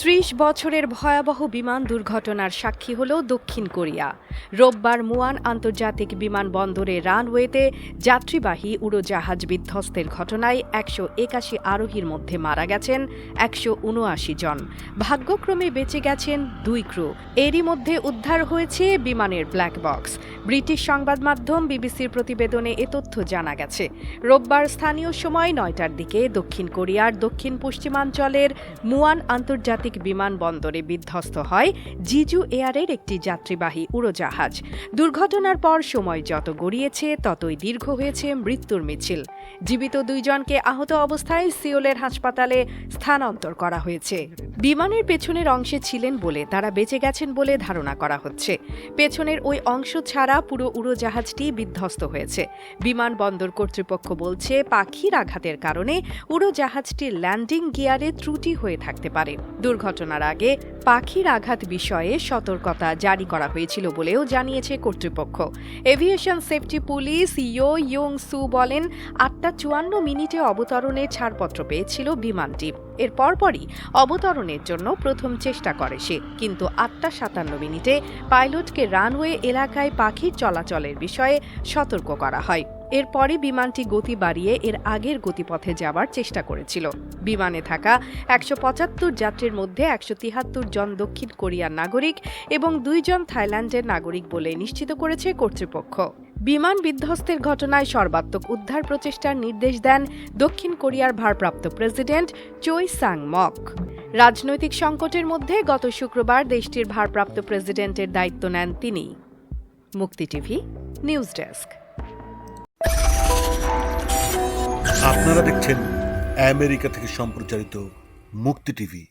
ত্রিশ বছরের ভয়াবহ বিমান দুর্ঘটনার সাক্ষী হল দক্ষিণ কোরিয়া। রোববার মুয়ান আন্তর্জাতিক বিমানবন্দরে রানওয়েতে যাত্রীবাহী উড়োজাহাজ বিধ্বস্তের ঘটনায় একশো একাশি আরোহীর মধ্যে মারা গেছেন একশো উনআশি জন। ভাগ্যক্রমে বেঁচে গেছেন দুই ক্রু এরই মধ্যে উদ্ধার হয়েছে বিমানের ব্ল্যাক বক্স ব্রিটিশ সংবাদ মাধ্যম বিবিসির প্রতিবেদনে এ তথ্য জানা গেছে। রোববার স্থানীয় সময় নয়টার দিকে দক্ষিণ কোরিয়ার দক্ষিণ পশ্চিমাঞ্চলের মুয়ান আন্তর্জাতিক বিমানবন্দরে বিধ্বস্ত হয় জিজু এয়ারের একটি যাত্রীবাহী উড়োজাহাজ। দুর্ঘটনার পর সময় যত গড়িয়েছে, ততই দীর্ঘ হয়েছে মৃত্যুর মিছিল। জীবিত দুইজনকে আহত অবস্থায় সিওলের হাসপাতালে স্থানান্তর করা হয়েছে। বিমানের পেছনের অংশে ছিলেন বলে তারা বেঁচে গেছেন বলে ধারণা করা হচ্ছে। পেছনের ওই অংশ ছাড়া পুরো উড়োজাহাজটি বিধ্বস্ত হয়েছে। বিমানবন্দর কর্তৃপক্ষ বলছে, পাখির আঘাতের কারণে উড়োজাহাজটির ল্যান্ডিং গিয়ারে ত্রুটি হয়ে থাকতে পারে। দুর্ঘটনার আগে পাখির আঘাত বিষয়ে সতর্কতা জারি করা হয়েছিল বলেও জানিয়েছে কর্তৃপক্ষ। Aviation safety police Yeo Young Su বলেন, আটটা চুয়ান্ন মিনিটে অবতরণে ছাড়পত্র পেয়েছিল বিমানটি। এর পরপরই অবতরণের জন্য প্রথম চেষ্টা করে সে। কিন্তু আটটা সাতান্ন মিনিটে পাইলটকে রানওয়ে এলাকায় পাখির চলাচলের বিষয়ে সতর্ক করা হয়। এরপরে বিমানটি গতি বাড়িয়ে এর আগের গতিপথে যাওয়ার চেষ্টা করেছিল। বিমানে থাকা একশো পঁচাত্তর যাত্রীর মধ্যে একশো তিয়াত্তর তিহাত্তর জন দক্ষিণ কোরিয়ার নাগরিক এবং দুইজন থাইল্যান্ডের নাগরিক বলে নিশ্চিত করেছে কর্তৃপক্ষ। বিমান বিধ্বস্তের ঘটনায় সর্বাত্মক উদ্ধার প্রচেষ্টার নির্দেশ দেন দক্ষিণ কোরিয়ার ভারপ্রাপ্ত প্রেসিডেন্ট চৈ সাং মক। রাজনৈতিক সংকটের মধ্যে গত শুক্রবার দেশটির ভারপ্রাপ্ত প্রেসিডেন্টের দায়িত্ব নেন তিনি। মুক্তি টিভি, নিউজ ডেস্ক। আপনারা দেখছেন আমেরিকা থেকে সম্প্রচারিত মুক্তি টিভি।